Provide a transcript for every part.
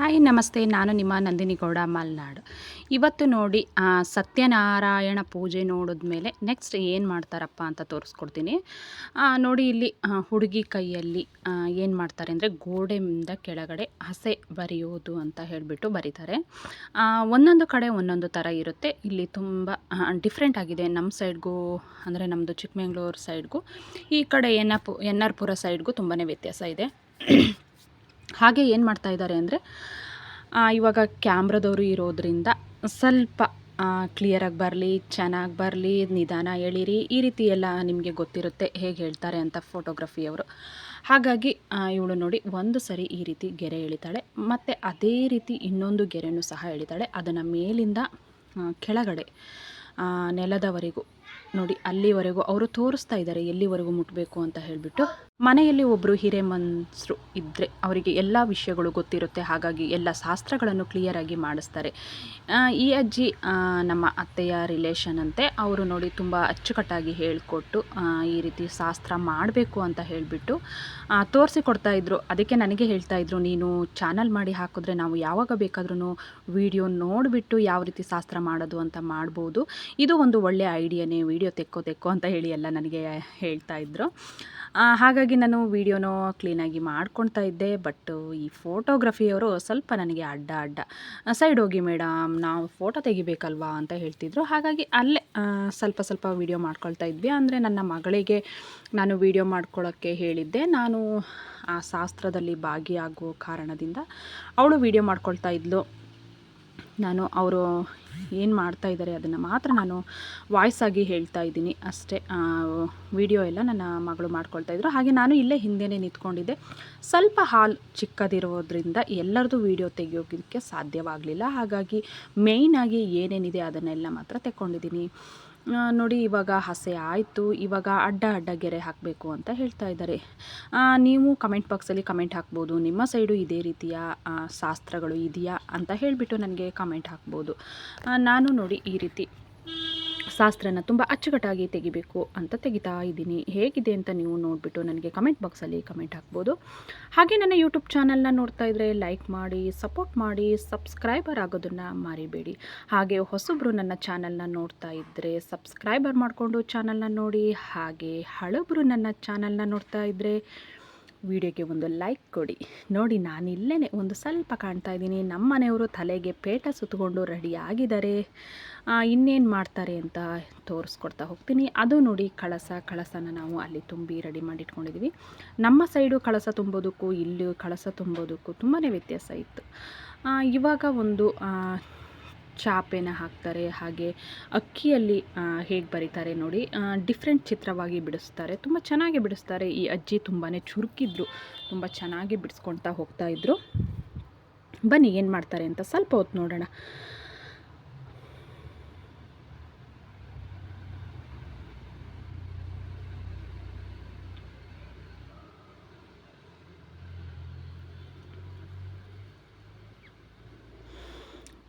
Hi, ನಮಸ್ತೆ. ನಾನು ನಿಮ್ಮ ನಂದಿನಿ ಗೌಡ ಮಲ್ನಾಡು. ಇವತ್ತು ನೋಡಿ ಸತ್ಯನಾರಾಯಣ ಪೂಜೆ ನೋಡಿದ್ಮೇಲೆ ನೆಕ್ಸ್ಟ್ ಏನು ಮಾಡ್ತಾರಪ್ಪ ಅಂತ ತೋರಿಸ್ಕೊಡ್ತೀನಿ. ನೋಡಿ ಇಲ್ಲಿ ಹುಡುಗಿ ಕೈಯಲ್ಲಿ ಏನು ಮಾಡ್ತಾರೆ ಅಂದರೆ ಗೋಡೆಯಿಂದ ಕೆಳಗಡೆ ಹಸೆ ಬರೆಯೋದು ಅಂತ ಹೇಳಿಬಿಟ್ಟು ಬರೀತಾರೆ. ಒಂದೊಂದು ಕಡೆ ಒಂದೊಂದು ಥರ ಇರುತ್ತೆ. ಇಲ್ಲಿ ತುಂಬ ಡಿಫ್ರೆಂಟ್ ಆಗಿದೆ. ನಮ್ಮ ಸೈಡ್ಗೂ, ಅಂದರೆ ನಮ್ಮದು ಚಿಕ್ಕಮಂಗ್ಳೂರು ಸೈಡ್ಗೂ, ಈ ಕಡೆ ಎನ್ ಎನ್ ಆರ್ ಪುರ ಸೈಡ್ಗೂ ತುಂಬಾ ವ್ಯತ್ಯಾಸ ಇದೆ. ಹಾಗೆ ಏನು ಮಾಡ್ತಾ ಇದ್ದಾರೆ ಅಂದರೆ ಇವಾಗ ಕ್ಯಾಮ್ರದವರು ಇರೋದ್ರಿಂದ ಸ್ವಲ್ಪ ಕ್ಲಿಯರಾಗಿ ಬರಲಿ, ಚೆನ್ನಾಗಿ ಬರಲಿ, ನಿಧಾನ ಎಳೀರಿ ಈ ರೀತಿ ಎಲ್ಲ ನಿಮಗೆ ಗೊತ್ತಿರುತ್ತೆ ಹೇಗೆ ಹೇಳ್ತಾರೆ ಅಂತ ಫೋಟೋಗ್ರಫಿಯವರು ಹಾಗಾಗಿ ಇವಳು ನೋಡಿ ಒಂದು ಸರಿ ಈ ರೀತಿ ಗೆರೆ ಎಳಿತಾಳೆ, ಮತ್ತು ಅದೇ ರೀತಿ ಇನ್ನೊಂದು ಗೆರೆನೂ ಸಹ ಎಳಿತಾಳೆ. ಅದನ್ನು ಮೇಲಿಂದ ಕೆಳಗಡೆ ನೆಲದವರೆಗೂ ನೋಡಿ, ಅಲ್ಲಿವರೆಗೂ ಅವರು ತೋರಿಸ್ತಾ ಇದ್ದಾರೆ, ಎಲ್ಲಿವರೆಗೂ ಮುಟ್ಟಬೇಕು ಅಂತ ಹೇಳಿಬಿಟ್ಟು. ಮನೆಯಲ್ಲಿ ಒಬ್ಬರು ಹಿರೇಮನ್ಸರು ಇದ್ದರೆ ಅವರಿಗೆ ಎಲ್ಲ ವಿಷಯಗಳು ಗೊತ್ತಿರುತ್ತೆ, ಹಾಗಾಗಿ ಎಲ್ಲ ಶಾಸ್ತ್ರಗಳನ್ನು ಕ್ಲಿಯರಾಗಿ ಮಾಡಿಸ್ತಾರೆ. ಈ ಅಜ್ಜಿ ನಮ್ಮ ಅತ್ತೆಯ ರಿಲೇಷನ್ ಅಂತೆ, ಅವರು ನೋಡಿ ತುಂಬ ಅಚ್ಚುಕಟ್ಟಾಗಿ ಹೇಳಿಕೊಟ್ಟು ಈ ರೀತಿ ಶಾಸ್ತ್ರ ಮಾಡಬೇಕು ಅಂತ ಹೇಳಿಬಿಟ್ಟು ತೋರಿಸಿಕೊಡ್ತಾ ಇದ್ರು. ಅದಕ್ಕೆ ನನಗೆ ಹೇಳ್ತಾ ಇದ್ರು, ನೀನು ಚಾನಲ್ ಮಾಡಿ ಹಾಕಿದ್ರೆ ನಾವು ಯಾವಾಗ ಬೇಕಾದ್ರೂ ವಿಡಿಯೋ ನೋಡಿಬಿಟ್ಟು ಯಾವ ರೀತಿ ಶಾಸ್ತ್ರ ಮಾಡೋದು ಅಂತ ಮಾಡ್ಬೋದು. ಇದು ಒಂದು ಒಳ್ಳೆಯ ಐಡಿಯಾನೇ ವಿಡಿಯೋ ತೆಕ್ಕೋ ತೆಕ್ಕೋ ಅಂತ ಹೇಳಿ ಎಲ್ಲ ನನಗೆ ಹೇಳ್ತಾ ಇದ್ದರು ಹಾಗಾಗಿ ನಾನು ವೀಡಿಯೋನೋ ಕ್ಲೀನಾಗಿ ಮಾಡ್ಕೊಳ್ತಾ ಇದ್ದೆ ಬಟ್ ಈ ಫೋಟೋಗ್ರಫಿಯವರು ಸ್ವಲ್ಪ ನನಗೆ ಅಡ್ಡ ಅಡ್ಡ. ಸೈಡ್ ಹೋಗಿ ಮೇಡಮ್ ನಾವು ಫೋಟೋ ತೆಗಿಬೇಕಲ್ವಾ? ಅಂತ ಹೇಳ್ತಿದ್ರು. ಹಾಗಾಗಿ ಅಲ್ಲೇ ಸ್ವಲ್ಪ ಸ್ವಲ್ಪ ವೀಡಿಯೋ ಮಾಡ್ಕೊಳ್ತಾ ಇದ್ವಿ. ಅಂದರೆ ನನ್ನ ಮಗಳಿಗೆ ನಾನು ವೀಡಿಯೋ ಮಾಡ್ಕೊಳ್ಳೋಕ್ಕೆ ಹೇಳಿದ್ದೆ. ನಾನು ಆ ಶಾಸ್ತ್ರದಲ್ಲಿ ಭಾಗಿಯಾಗುವ ಕಾರಣದಿಂದ ಅವಳು ವೀಡಿಯೋ ಮಾಡ್ಕೊಳ್ತಾ ಇದ್ಲು. ನಾನು ಅವರು ಏನು ಮಾಡ್ತಾ ಇದ್ದಾರೆ ಅದನ್ನು ಮಾತ್ರ ನಾನು ವಾಯ್ಸ್ ಆಗಿ ಹೇಳ್ತಾ ಇದ್ದೀನಿ. ಅಷ್ಟೇ ವಿಡಿಯೋ ಎಲ್ಲ ನನ್ನ ಮಗಳು ಮಾಡ್ಕೊಳ್ತಾ ಇದ್ರು. ಹಾಗೆ ನಾನು ಇಲ್ಲೇ ಹಿಂದೆನೇ ನಿಂತ್ಕೊಂಡಿದ್ದೆ. ಸ್ವಲ್ಪ ಹಾಲ್ ಚಿಕ್ಕದಿರೋದ್ರಿಂದ ಎಲ್ಲರದು ವಿಡಿಯೋ ತೆಗೆಯೋದಕ್ಕೆ ಸಾಧ್ಯವಾಗಲಿಲ್ಲ. ಹಾಗಾಗಿ ಮೇಯ್ನಾಗಿ ಏನೇನಿದೆ ಅದನ್ನೆಲ್ಲ ಮಾತ್ರ ತೆಕ್ಕೊಂಡಿದ್ದೀನಿ. ನೋಡಿ, ಇವಾಗ ಹಸೆ ಆಯಿತು. ಇವಾಗ ಅಡ್ಡ ಅಡ್ಡ ಗೆರೆ ಹಾಕಬೇಕು ಅಂತ ಹೇಳ್ತಾ ಇದ್ದಾರೆ. ನೀವು ಕಮೆಂಟ್ ಬಾಕ್ಸಲ್ಲಿ ಕಮೆಂಟ್ ಹಾಕ್ಬೋದು. ನಿಮ್ಮ ಸೈಡು ಇದೇ ರೀತಿಯ ಶಾಸ್ತ್ರಗಳು ಇದೆಯಾ ಅಂತ ಹೇಳಿಬಿಟ್ಟು ನನಗೆ ಕಮೆಂಟ್ ಹಾಕ್ಬೋದು. ನಾನು ನೋಡಿ ಈ ರೀತಿ ಶಾಸ್ತ್ರನ ತುಂಬ ಅಚ್ಚುಕಟ್ಟಾಗಿ ತೆಗಿಬೇಕು ಅಂತ ತೆಗಿತಾ ಇದ್ದೀನಿ. ಹೇಗಿದೆ ಅಂತ ನೀವು ನೋಡಿಬಿಟ್ಟು ನನಗೆ ಕಮೆಂಟ್ ಬಾಕ್ಸಲ್ಲಿ ಕಮೆಂಟ್ ಹಾಕ್ಬೋದು. ಹಾಗೆ ನನ್ನ ಯೂಟ್ಯೂಬ್ ಚಾನಲ್ನ ನೋಡ್ತಾ ಇದ್ದರೆ ಲೈಕ್ ಮಾಡಿ ಸಪೋರ್ಟ್ ಮಾಡಿ ಸಬ್ಸ್ಕ್ರೈಬರ್ ಆಗೋದನ್ನು ಮರಿಬೇಡಿ. ಹಾಗೆ ಹೊಸಬ್ರು ನನ್ನ ಚಾನಲ್ನ ನೋಡ್ತಾ ಇದ್ದರೆ ಸಬ್ಸ್ಕ್ರೈಬರ್ ಮಾಡಿಕೊಂಡು ಚಾನಲ್ನ ನೋಡಿ, ಹಾಗೆ ಹಳಬ್ರು ನನ್ನ ಚಾನಲ್ನ ನೋಡ್ತಾ ಇದ್ದರೆ ವಿಡಿಯೋಗೆ ಒಂದು ಲೈಕ್ ಕೊಡಿ. ನೋಡಿ, ನಾನು ಇಲ್ಲೇ ಒಂದು ಸ್ವಲ್ಪ ಕಾಣ್ತಾ ಇದ್ದೀನಿ. ನಮ್ಮ ಮನೆಯವರು ತಲೆಗೆ ಪೇಟ ಸುತ್ತಕೊಂಡು ರೆಡಿ ಆಗಿದ್ದಾರೆ. ಇನ್ನೇನು ಮಾಡ್ತಾರೆ ಅಂತ ತೋರಿಸ್ಕೊಡ್ತಾ ಹೋಗ್ತೀನಿ. ಅದು ನೋಡಿ, ಕಳಸ, ಕಳಸನ ನಾವು ಅಲ್ಲಿ ತುಂಬಿ ರೆಡಿ ಮಾಡಿ ಇಟ್ಕೊಂಡಿದ್ದೀವಿ ನಮ್ಮ ಸೈಡು ಕಳಸ ತುಂಬೋದಕ್ಕೂ ಇಲ್ಲಿ ಕಳಸ ತುಂಬೋದಕ್ಕೂ ತುಂಬಾ ವ್ಯತ್ಯಾಸ ಇತ್ತು. ಇವಾಗ ಒಂದು ಚಾಪೆನ ಹಾಕ್ತಾರೆ, ಹಾಗೆ ಅಕ್ಕಿಯಲ್ಲಿ ಹೇಗೆ ಬರೀತಾರೆ ನೋಡಿ ಡಿಫ್ರೆಂಟ್ ಚಿತ್ರವಾಗಿ ಬಿಡಿಸ್ತಾರೆ. ತುಂಬ ಚೆನ್ನಾಗಿ ಬಿಡಿಸ್ತಾರೆ. ಈ ಅಜ್ಜಿ ತುಂಬಾ ಚುರುಕಿದ್ರು, ತುಂಬ ಚೆನ್ನಾಗಿ ಬಿಡಿಸ್ಕೊಳ್ತಾ ಹೋಗ್ತಾ ಇದ್ರು. ಬನ್ನಿ ಏನು ಮಾಡ್ತಾರೆ ಅಂತ ಸ್ವಲ್ಪ ಹೊತ್ತು ನೋಡೋಣ.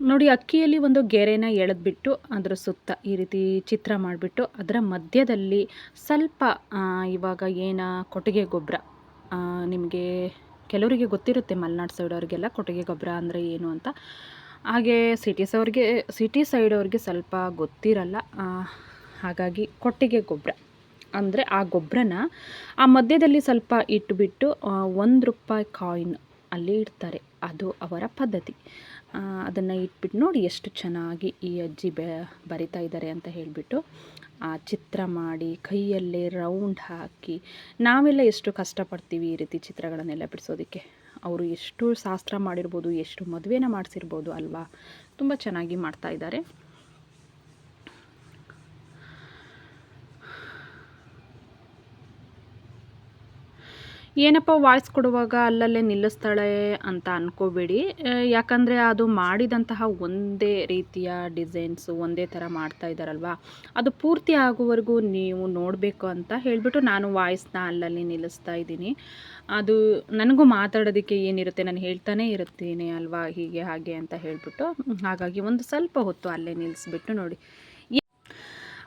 ನೋಡಿ, ಅಕ್ಕಿಯಲ್ಲಿ ಒಂದು ಗೆರೆನ ಎಳೆದ್ಬಿಟ್ಟು ಅದರ ಸುತ್ತ ಈ ರೀತಿ ಚಿತ್ರ ಮಾಡಿಬಿಟ್ಟು ಅದರ ಮಧ್ಯದಲ್ಲಿ ಸ್ವಲ್ಪ ಇವಾಗ ಏನು ಕೊಟ್ಟಿಗೆ ಗೊಬ್ಬರ ನಿಮಗೆ ಕೆಲವರಿಗೆ ಗೊತ್ತಿರುತ್ತೆ ಮಲೆನಾಡು ಸೈಡ್ ಅವ್ರಿಗೆಲ್ಲ ಕೊಟ್ಟಿಗೆ ಗೊಬ್ಬರ ಅಂದರೆ ಏನು ಅಂತ. ಹಾಗೆ ಸಿಟೀಸ್ ಅವ್ರಿಗೆ ಸಿಟಿ ಸೈಡ್ ಅವ್ರಿಗೆ ಸ್ವಲ್ಪ ಗೊತ್ತಿರಲ್ಲ ಹಾಗಾಗಿ ಕೊಟ್ಟಿಗೆ ಗೊಬ್ಬರ ಅಂದರೆ ಆ ಗೊಬ್ಬರನ ಆ ಮಧ್ಯದಲ್ಲಿ ಸ್ವಲ್ಪ ಇಟ್ಬಿಟ್ಟು ಒಂದು ರೂಪಾಯಿ ಕಾಯಿನ್ ಅಲ್ಲಿ ಇಡ್ತಾರೆ. ಅದು ಅವರ ಪದ್ಧತಿ. ಅದನ್ನು ಇಟ್ಬಿಟ್ಟು ನೋಡಿ ಎಷ್ಟು ಚೆನ್ನಾಗಿ ಈ ಅಜ್ಜಿ ಬೆ, ಬರಿತಾ ಇದ್ದಾರೆ ಅಂತ ಹೇಳಿಬಿಟ್ಟು ಆ ಚಿತ್ರ ಮಾಡಿ ಕೈಯಲ್ಲೇ ರೌಂಡ್ ಹಾಕಿ ನಾವೆಲ್ಲ ಎಷ್ಟು ಕಷ್ಟಪಡ್ತೀವಿ ಈ ರೀತಿ ಚಿತ್ರಗಳನ್ನೆಲ್ಲ ಬಿಡಿಸೋದಕ್ಕೆ. ಅವರು ಎಷ್ಟು ಶಾಸ್ತ್ರ ಮಾಡಿರ್ಬೋದು, ಎಷ್ಟು ಮದುವೆನ ಮಾಡಿಸಿರ್ಬೋದು ಅಲ್ವಾ? ತುಂಬ ಚೆನ್ನಾಗಿ ಮಾಡ್ತಾ ಇದ್ದಾರೆ. ಏನಪ್ಪ ವಾಯ್ಸ್ ಕೊಡುವಾಗ ಅಲ್ಲಲ್ಲೇ ನಿಲ್ಲಿಸ್ತಾಳೆ ಅಂತ ಅನ್ಕೋಬೇಡಿ. ಆ, ಯಾಕಂದರೆ ಅದು ಮಾಡಿದಂತಹ ಒಂದೇ ರೀತಿಯ ಡಿಸೈನ್ಸು ಒಂದೇ ಥರ ಮಾಡ್ತಾ ಇದ್ದಾರಲ್ವಾ? ಅದು ಪೂರ್ತಿ ಆಗುವವರೆಗೂ ನೀವು ನೋಡಬೇಕು ಅಂತ ಹೇಳಿಬಿಟ್ಟು ನಾನು ವಾಯ್ಸ್ನ ಅಲ್ಲಲ್ಲಿ ನಿಲ್ಲಿಸ್ತಾ ಇದ್ದೀನಿ. ಅದು ನನಗೂ ಮಾತಾಡೋದಕ್ಕೆ ಏನಿರುತ್ತೆ ನಾನು ಹೇಳ್ತಾನೆ ಇರುತ್ತೇನೆ ಅಲ್ವಾ ಹೀಗೆ ಹಾಗೆ ಅಂತ ಹೇಳಿಬಿಟ್ಟು. ಹಾಗಾಗಿ ಒಂದು ಸ್ವಲ್ಪ ಹೊತ್ತು ಅಲ್ಲೇ ನಿಲ್ಲಿಸ್ಬಿಟ್ಟು ನೋಡಿ.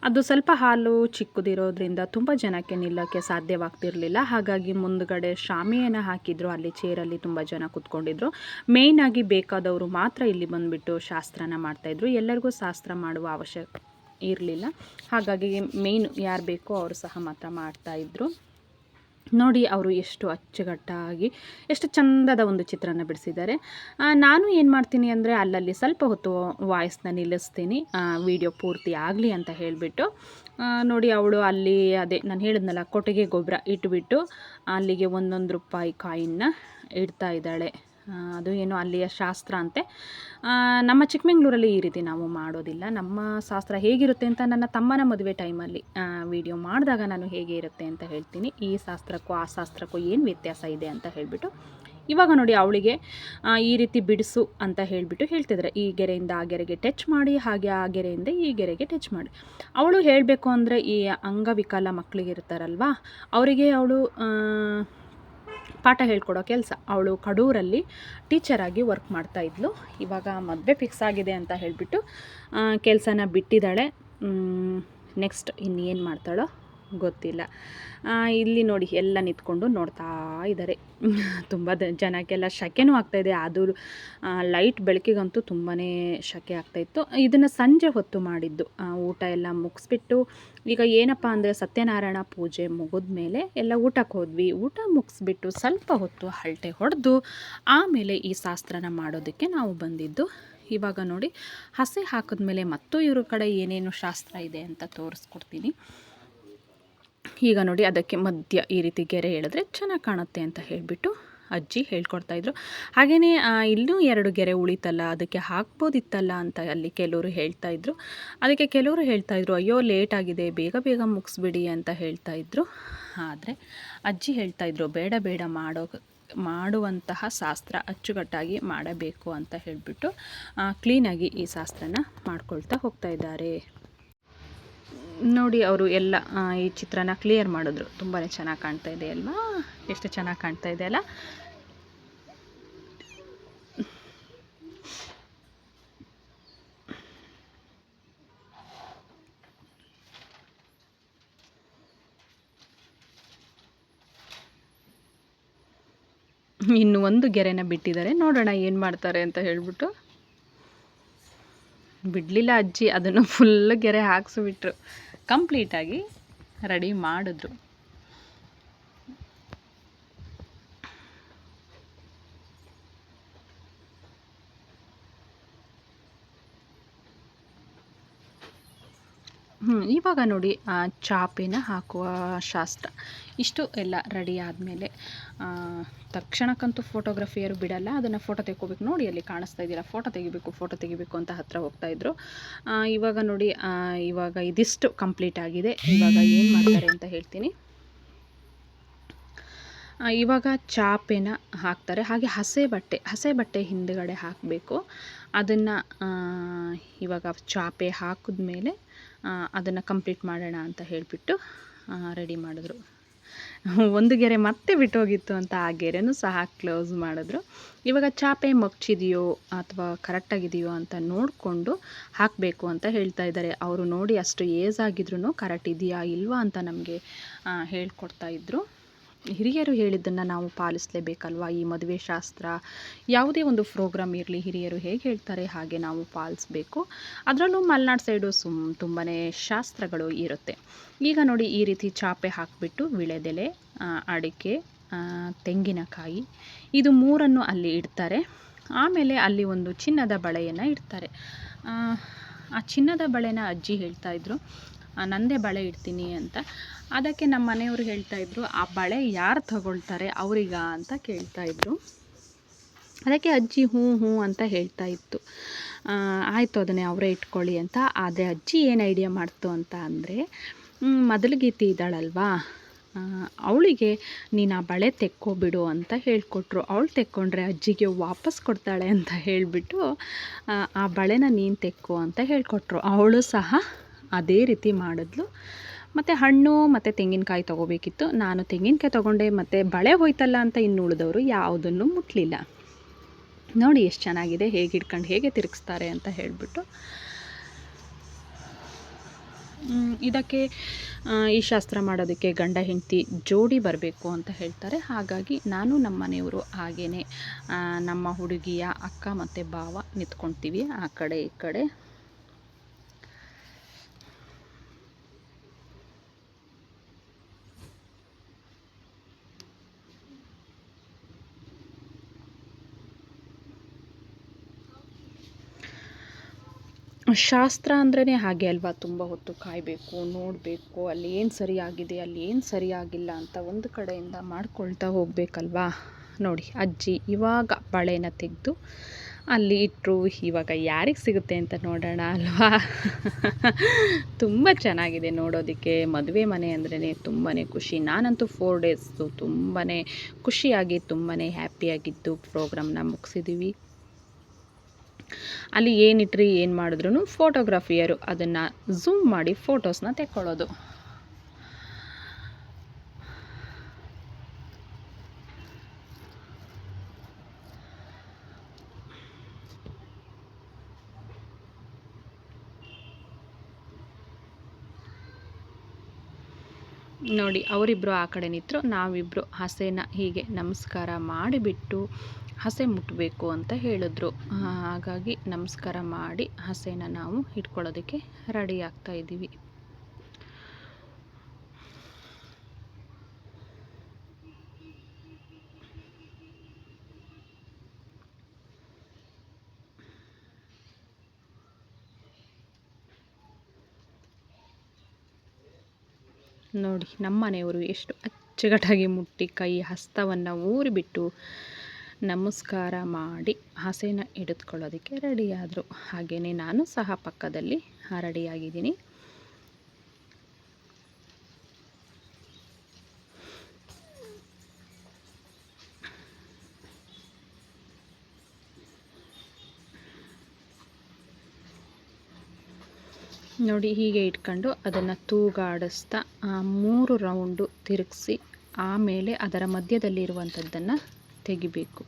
ಅದು ಸ್ವಲ್ಪ ಹಾಲು ಚಿಕ್ಕದಿರೋದ್ರಿಂದ ತುಂಬ ಜನಕ್ಕೆ ನಿಲ್ಲೋಕ್ಕೆ ಸಾಧ್ಯವಾಗ್ತಿರಲಿಲ್ಲ. ಹಾಗಾಗಿ ಮುಂದ್ಗಡೆ ಶಾಮಿಯನ್ನು ಹಾಕಿದ್ರು. ಅಲ್ಲಿ ಚೇರಲ್ಲಿ ತುಂಬ ಜನ ಕೂತ್ಕೊಂಡಿದ್ರು. ಮೇಯ್ನಾಗಿ ಬೇಕಾದವರು ಮಾತ್ರ ಇಲ್ಲಿ ಬಂದುಬಿಟ್ಟು ಶಾಸ್ತ್ರನ ಮಾಡ್ತಾಯಿದ್ರು. ಎಲ್ಲರಿಗೂ ಶಾಸ್ತ್ರ ಮಾಡುವ ಅವಶ್ಯಕ ಇರಲಿಲ್ಲ. ಹಾಗಾಗಿ ಮೇಯ್ನ್ ಯಾರು ಬೇಕೋ ಅವರು ಸಹ ಮಾತ್ರ ಮಾಡ್ತಾಯಿದ್ರು. ನೋಡಿ ಅವರು ಎಷ್ಟು ಅಚ್ಚುಕಟ್ಟಾಗಿ, ಎಷ್ಟು ಚಂದದ ಒಂದು ಚಿತ್ರನ ಬಿಡಿಸಿದ್ದಾರೆ. ನಾನು ಏನು ಮಾಡ್ತೀನಿ ಅಂದರೆ ಅಲ್ಲಲ್ಲಿ ಸ್ವಲ್ಪ ಹೊತ್ತು ವಾಯ್ಸ್ನ ನಿಲ್ಲಿಸ್ತೀನಿ. ವಿಡಿಯೋ ಪೂರ್ತಿ ಆಗಲಿ ಅಂತ ಹೇಳಿಬಿಟ್ಟು ನೋಡಿ ಅವಳು ಅಲ್ಲಿ ಅದೇ ನಾನು ಹೇಳಿದ್ನಲ್ಲ ಕೊಟ್ಟಿಗೆ ಗೊಬ್ಬರ ಇಟ್ಬಿಟ್ಟು, ಅಲ್ಲಿಗೆ ಒಂದೊಂದು ರೂಪಾಯಿ ಕಾಯಿನ್ನ ಇಡ್ತಾ ಇದ್ದಾಳೆ. ಅದು ಏನು ಅಲ್ಲಿಯ ಶಾಸ್ತ್ರ ಅಂತೆ. ನಮ್ಮ ಚಿಕ್ಕಮಂಗ್ಳೂರಲ್ಲಿ ಈ ರೀತಿ ನಾವು ಮಾಡೋದಿಲ್ಲ. ನಮ್ಮ ಶಾಸ್ತ್ರ ಹೇಗಿರುತ್ತೆ ಅಂತ ನನ್ನ ತಮ್ಮನ ಮದುವೆ ಟೈಮಲ್ಲಿ ವಿಡಿಯೋ ಮಾಡಿದಾಗ ನಾನು ಹೇಗೆ ಇರುತ್ತೆ ಅಂತ ಹೇಳ್ತೀನಿ. ಈ ಶಾಸ್ತ್ರಕ್ಕೂ ಆ ಶಾಸ್ತ್ರಕ್ಕೂ ಏನು ವ್ಯತ್ಯಾಸ ಇದೆ ಅಂತ ಹೇಳಿಬಿಟ್ಟು, ಇವಾಗ ನೋಡಿ ಅವಳಿಗೆ ಈ ರೀತಿ ಬಿಡಿಸು ಅಂತ ಹೇಳಿಬಿಟ್ಟು ಹೇಳ್ತಿದ್ರೆ ಈ ಗೆರೆಯಿಂದ ಆ ಗೆರೆಗೆ ಟಚ್ ಮಾಡಿ, ಹಾಗೆ ಆ ಗೆರೆಯಿಂದ ಈ ಗೆರೆಗೆ ಟಚ್ ಮಾಡಿ. ಅವಳು ಹೇಳಬೇಕು ಅಂದರೆ ಈ ಅಂಗವಿಕಲ ಮಕ್ಕಳಿಗೆ ಇರ್ತಾರಲ್ವಾ, ಅವರಿಗೆ ಅವಳು ಪಾಠ ಹೇಳ್ಕೊಡೋ ಕೆಲಸ. ಅವಳು ಕಡೂರಲ್ಲಿ ಟೀಚರಾಗಿ ವರ್ಕ್ ಮಾಡ್ತಾ ಇದ್ಲು. ಇವಾಗ ಮದುವೆ ಫಿಕ್ಸ್ ಆಗಿದೆ ಅಂತ ಹೇಳಿಬಿಟ್ಟು ಕೆಲಸನ ಬಿಟ್ಟಿದ್ದಾಳೆ. ನೆಕ್ಸ್ಟ್ ಇನ್ನೇನು ಮಾಡ್ತಾಳೋ? ಗೊತ್ತಿಲ್ಲ. ಇಲ್ಲಿ ನೋಡಿ ಎಲ್ಲ ನಿಂತ್ಕೊಂಡು ನೋಡ್ತಾ ಇದ್ದಾರೆ. ತುಂಬ ಜನಕ್ಕೆಲ್ಲ ಶಕೆನೂ ಆಗ್ತಾಯಿದೆ ಅದು ಲೈಟ್ ಬೆಳಕಿಗಂತೂ ತುಂಬಾ ಶಕೆ ಆಗ್ತಾಯಿತ್ತು ಇದನ್ನು ಸಂಜೆ ಹೊತ್ತು ಮಾಡಿದ್ದು. ಊಟ ಎಲ್ಲ ಮುಗಿಸ್ಬಿಟ್ಟು, ಈಗ ಏನಪ್ಪ ಅಂದರೆ ಸತ್ಯನಾರಾಯಣ ಪೂಜೆ ಮುಗಿದ ಮೇಲೆ ಎಲ್ಲ ಊಟಕ್ಕೆ ಹೋದ್ವಿ. ಊಟ ಮುಗಿಸ್ಬಿಟ್ಟು ಸ್ವಲ್ಪ ಹೊತ್ತು ಹಳ್ಟೆ ಹೊಡೆದು, ಆಮೇಲೆ ಈ ಶಾಸ್ತ್ರನ ಮಾಡೋದಕ್ಕೆ ನಾವು ಬಂದಿದ್ದು. ಇವಾಗ ನೋಡಿ, ಹಸಿ ಹಾಕಿದ್ಮೇಲೆ ಮತ್ತು ಇವ್ರ ಕಡೆ ಏನೇನು ಶಾಸ್ತ್ರ ಇದೆ ಅಂತ ತೋರಿಸ್ಕೊಡ್ತೀನಿ. ಈಗ ನೋಡಿ ಅದಕ್ಕೆ ಮಧ್ಯ ಈ ರೀತಿ ಗೆರೆ ಎಳೆದ್ರೆ ಚೆನ್ನಾಗಿ ಕಾಣುತ್ತೆ ಅಂತ ಹೇಳಿಬಿಟ್ಟು ಅಜ್ಜಿ ಹೇಳ್ಕೊಡ್ತಾಯಿದ್ರು ಹಾಗೆಯೇ ಇಲ್ಲೂ ಎರಡು ಗೆರೆ ಉಳಿತಲ್ಲ, ಅದಕ್ಕೆ ಹಾಕ್ಬೋದಿತ್ತಲ್ಲ ಅಂತ ಅಲ್ಲಿ ಕೆಲವರು ಹೇಳ್ತಾಯಿದ್ರು ಅದಕ್ಕೆ ಕೆಲವರು ಹೇಳ್ತಾಯಿದ್ರು ಅಯ್ಯೋ, ಲೇಟ್ ಆಗಿದೆ, ಬೇಗ ಬೇಗ ಮುಗಿಸ್ಬಿಡಿ ಅಂತ ಹೇಳ್ತಾಯಿದ್ರು ಆದರೆ ಅಜ್ಜಿ ಹೇಳ್ತಾಯಿದ್ರು ಬೇಡ ಬೇಡ, ಮಾಡೋ, ಮಾಡುವಂತಹ ಶಾಸ್ತ್ರ ಅಚ್ಚುಕಟ್ಟಾಗಿ ಮಾಡಬೇಕು ಅಂತ ಹೇಳಿಬಿಟ್ಟು ಕ್ಲೀನಾಗಿ ಈ ಶಾಸ್ತ್ರನ ಮಾಡ್ಕೊಳ್ತಾ ಹೋಗ್ತಾ ಇದ್ದಾರೆ. ನೋಡಿ ಅವರು ಎಲ್ಲ ಈ ಚಿತ್ರನ ಕ್ಲಿಯರ್ ಮಾಡಿದ್ರು. ತುಂಬಾ ಚೆನ್ನಾಗಿ ಕಾಣ್ತಾ ಇದೆ ಅಲ್ವಾ? ಎಷ್ಟು ಚೆನ್ನಾಗಿ ಕಾಣ್ತಾ ಇದೆ ಅಲ್ಲ? ಇನ್ನು ಒಂದು ಗೆರೆನ ಬಿಟ್ಟಿದ್ದಾರೆ. ನೋಡೋಣ ಏನು ಮಾಡ್ತಾರೆ ಅಂತ ಹೇಳ್ಬಿಟ್ಟು. ಬಿಡಲಿಲ್ಲ ಅಜ್ಜಿ, ಅದನ್ನು ಫುಲ್ ಗೆರೆ ಹಾಕ್ಸಿಬಿಟ್ರು. ಕಂಪ್ಲೀಟಾಗಿ ರೆಡಿ ಮಾಡಿದ್ರು. ಹ್ಞೂ ಇವಾಗ ನೋಡಿ ಚಾಪೇನ ಹಾಕುವ ಶಾಸ್ತ್ರ. ಇಷ್ಟು ಎಲ್ಲ ರೆಡಿ ಆದಮೇಲೆ ತಕ್ಷಣಕ್ಕಂತೂ ಫೋಟೋಗ್ರಫಿಯರು ಬಿಡಲ್ಲ, ಅದನ್ನು ಫೋಟೋ ತೆಕ್ಕೋಬೇಕು. ನೋಡಿ ಅಲ್ಲಿ ಕಾಣಿಸ್ತಾ ಇದ್ದೀರಾ ಫೋಟೋ ತೆಗಿಬೇಕು ಫೋಟೋ ತೆಗಿಬೇಕು ಅಂತ ಹತ್ರ ಹೋಗ್ತಾಯಿದ್ರು ಇವಾಗ ನೋಡಿ ಇವಾಗ ಇದಿಷ್ಟು ಕಂಪ್ಲೀಟ್ ಆಗಿದೆ. ಇವಾಗ ಏನು ಮಾಡ್ತಾರೆ ಅಂತ ಹೇಳ್ತೀನಿ. ಇವಾಗ ಚಾಪೆನ ಹಾಕ್ತಾರೆ. ಹಾಗೆ ಹಸೆ ಬಟ್ಟೆ ಹಸೆ ಬಟ್ಟೆ ಹಿಂದುಗಡೆ ಹಾಕಬೇಕು. ಅದನ್ನು ಇವಾಗ ಚಾಪೆ ಹಾಕಿದ್ಮೇಲೆ ಅದನ್ನು ಕಂಪ್ಲೀಟ್ ಮಾಡೋಣ ಅಂತ ಹೇಳಿಬಿಟ್ಟು ರೆಡಿ ಮಾಡಿದ್ರು. ಒಂದು ಗೆರೆ ಮತ್ತೆ ಬಿಟ್ಟೋಗಿತ್ತು ಅಂತ ಆ ಗೆರೆನೂ ಸಹ ಕ್ಲೋಸ್ ಮಾಡಿದ್ರು. ಇವಾಗ ಚಾಪೆ ಮಗ್ಚಿದೆಯೋ ಅಥವಾ ಕರೆಕ್ಟಾಗಿದೆಯೋ ಅಂತ ನೋಡಿಕೊಂಡು ಹಾಕಬೇಕು ಅಂತ ಹೇಳ್ತಾ ಇದ್ದಾರೆ. ಅವರು ನೋಡಿ ಅಷ್ಟು ಏಜ್ ಆಗಿದ್ರು ಕರೆಕ್ಟ್ ಇದೆಯಾ ಇಲ್ವಾ ಅಂತ ನಮಗೆ ಹೇಳ್ಕೊಡ್ತಾ ಇದ್ರು. ಹಿರಿಯರು ಹೇಳಿದ್ದನ್ನು ನಾವು ಪಾಲಿಸಲೇಬೇಕಲ್ವಾ? ಈ ಮದುವೆ ಶಾಸ್ತ್ರ ಯಾವುದೇ ಒಂದು ಪ್ರೋಗ್ರಾಮ್ ಇರಲಿ ಹಿರಿಯರು ಹೇಗೆ ಹೇಳ್ತಾರೆ ಹಾಗೆ ನಾವು ಪಾಲಿಸ್ಬೇಕು. ಅದರಲ್ಲೂ ಮಲೆನಾಡು ಸೈಡು ಸುಮ್ ತುಂಬಾ ಶಾಸ್ತ್ರಗಳು ಇರುತ್ತೆ. ಈಗ ನೋಡಿ ಈ ರೀತಿ ಚಾಪೆ ಹಾಕಿಬಿಟ್ಟು ವಿಳೆದೆಲೆ ಅಡಿಕೆ ತೆಂಗಿನಕಾಯಿ ಇದು ಮೂರನ್ನು ಅಲ್ಲಿ ಇಡ್ತಾರೆ. ಆಮೇಲೆ ಅಲ್ಲಿ ಒಂದು ಚಿನ್ನದ ಬಳೆಯನ್ನು ಇಡ್ತಾರೆ. ಆ, ಚಿನ್ನದ ಬಳೆನ ಅಜ್ಜಿ ಹೇಳ್ತಾ ಇದ್ರು ಆ, ನಂದೇ ಬಳೆ ಇಡ್ತೀನಿ ಅಂತ. ಅದಕ್ಕೆ ನಮ್ಮ ಮನೆಯವರು ಹೇಳ್ತಾ ಇದ್ರು ಆ ಬಳೆ ಯಾರು ತಗೊಳ್ತಾರೆ ಅವರಿಗ? ಅಂತ ಕೇಳ್ತಾ ಇದ್ರು. ಅದಕ್ಕೆ ಅಜ್ಜಿ ಹ್ಞೂ ಹ್ಞೂ ಅಂತ ಹೇಳ್ತಾ ಇತ್ತು. ಆಯಿತು ಅದನ್ನೇ ಅವರೇ ಇಟ್ಕೊಳ್ಳಿ ಅಂತ. ಆದರೆ ಅಜ್ಜಿ ಏನು ಐಡಿಯಾ ಮಾಡ್ತು ಅಂತ ಅಂದರೆ ಮೊದಲು ಗೀತಿ ಇದ್ದಾಳಲ್ವಾ? ಅವಳಿಗೆ ನೀನು ಆ ಬಳೆ ತೆಕ್ಕೋಬಿಡು ಅಂತ ಹೇಳಿಕೊಟ್ರು. ಅವಳು ತೆಕ್ಕೊಂಡ್ರೆ ಅಜ್ಜಿಗೆ ವಾಪಸ್ ಕೊಡ್ತಾಳೆ ಅಂತ ಹೇಳಿಬಿಟ್ಟು ಆ ಬಳೆನ ನೀನು ತೆಕ್ಕು ಅಂತ ಹೇಳಿಕೊಟ್ರು. ಅವಳು ಸಹ ಅದೇ ರೀತಿ ಮಾಡಿದ್ಲು. ಮತ್ತು ಹಣ್ಣು, ಮತ್ತು ತೆಂಗಿನಕಾಯಿ ತೊಗೋಬೇಕಿತ್ತು. ನಾನು ತೆಂಗಿನಕಾಯಿ ತೊಗೊಂಡೆ, ಮತ್ತು ಬಳೆ ಹೋಯ್ತಲ್ಲ ಅಂತ ಇನ್ನು ಉಳಿದವರು ಯಾವುದನ್ನು ಮುಟ್ಲಿಲ್ಲ. ನೋಡಿ ಎಷ್ಟು ಚೆನ್ನಾಗಿದೆ, ಹೇಗೆ ಹಿಡ್ಕೊಂಡು ಹೇಗೆ ತಿರುಗಿಸ್ತಾರೆ ಅಂತ ಹೇಳಿಬಿಟ್ಟು. ಇದಕ್ಕೆ ಈ ಶಾಸ್ತ್ರ ಮಾಡೋದಕ್ಕೆ ಗಂಡ, ಹೆಂಡತಿ ಜೋಡಿ ಬರಬೇಕು ಅಂತ ಹೇಳ್ತಾರೆ. ಹಾಗಾಗಿ ನಾನು ನಮ್ಮ ಮನೆಯವರು ಹಾಗೇ ನಮ್ಮ ಹುಡುಗಿಯ ಅಕ್ಕ ಮತ್ತು ಭಾವ ನಿಂತ್ಕೊಳ್ತೀವಿ ಆ ಕಡೆ ಈ ಕಡೆ. ಶಾಸ್ತ್ರ ಅಂದ್ರೇ ಹಾಗೆ ಅಲ್ವಾ? ತುಂಬ ಹೊತ್ತು ಕಾಯಬೇಕು, ನೋಡಬೇಕು, ಅಲ್ಲಿ ಏನು ಸರಿಯಾಗಿದೆ, ಅಲ್ಲಿ ಏನು ಸರಿಯಾಗಿಲ್ಲ ಅಂತ ಒಂದು ಕಡೆಯಿಂದ ಮಾಡ್ಕೊಳ್ತಾ ಹೋಗಬೇಕಲ್ವಾ? ನೋಡಿ, ಅಜ್ಜಿ ಇವಾಗ ಬಳೆನ ತೆಗೆದು ಅಲ್ಲಿ ಇಟ್ಟರು ಇವಾಗ ಯಾರಿಗೆ ಸಿಗುತ್ತೆ ಅಂತ ನೋಡೋಣ ಅಲ್ವಾ? ತುಂಬ ಚೆನ್ನಾಗಿದೆ ನೋಡೋದಕ್ಕೆ. ಮದುವೆ ಮನೆ ಅಂದ್ರೇ ತುಂಬಾ ಖುಷಿ. ನಾನಂತೂ ಫೋರ್ ಡೇಸು ತುಂಬಾ ಖುಷಿಯಾಗಿ ತುಂಬಾ ಹ್ಯಾಪಿಯಾಗಿದ್ದು ಪ್ರೋಗ್ರಾಮ್ನ ಮುಗಿಸಿದ್ದೀವಿ ಅಲ್ಲಿ ಏನಿಟ್ರಿ ಏನು ಮಾಡಿದ್ರು ಫೋಟೋಗ್ರಫಿಯರು ಅದನ್ನು ಝೂಮ್ ಮಾಡಿ ಫೋಟೋಸ್ನ ತೆಕ್ಕೊಳ್ಳೋದು. ನೋಡಿ ಅವರಿಬ್ಬರು ಆ ಕಡೆ ನಿಂತರು ನಾವಿಬ್ಬರು ಹಸೆನ ಹೀಗೆ ನಮಸ್ಕಾರ ಮಾಡಿಬಿಟ್ಟು ಹಸೆ ಮುಟ್ಟಬೇಕು ಅಂತ ಹೇಳಿದ್ರು. ಹಾಗಾಗಿ ನಮಸ್ಕಾರ ಮಾಡಿ ಹಸೆನ ನಾವು ಇಟ್ಕೊಳ್ಳೋದಕ್ಕೆ ರೆಡಿ ಆಗ್ತಾ ಇದ್ದೀವಿ. ನೋಡಿ ನಮ್ಮ ಮನೆಯವರು ಎಷ್ಟು ಅಚ್ಚುಕಟ್ಟಾಗಿ ಮುಟ್ಟಿ ಕೈ ಹಸ್ತವನ್ನು ಊರಿಬಿಟ್ಟು ನಮಸ್ಕಾರ ಮಾಡಿ ಹಸೆನ ಹಿಡಿದುಕೊಳ್ಳೋದಕ್ಕೆ ರೆಡಿಯಾದರು. ಹಾಗೆಯೇ ನಾನು ಸಹ ಪಕ್ಕದಲ್ಲಿ ರೆಡಿಯಾಗಿದ್ದೀನಿ ನೋಡಿ, ಹೀಗೆ ಇಟ್ಕೊಂಡು ಅದನ್ನು ತೂಗಾಡಿಸ್ತಾ ಮೂರು ರೌಂಡು ತಿರುಗಿಸಿ, ಆಮೇಲೆ ಅದರ ಮಧ್ಯದಲ್ಲಿರುವಂಥದ್ದನ್ನು ತೆಗಿಬೇಕು.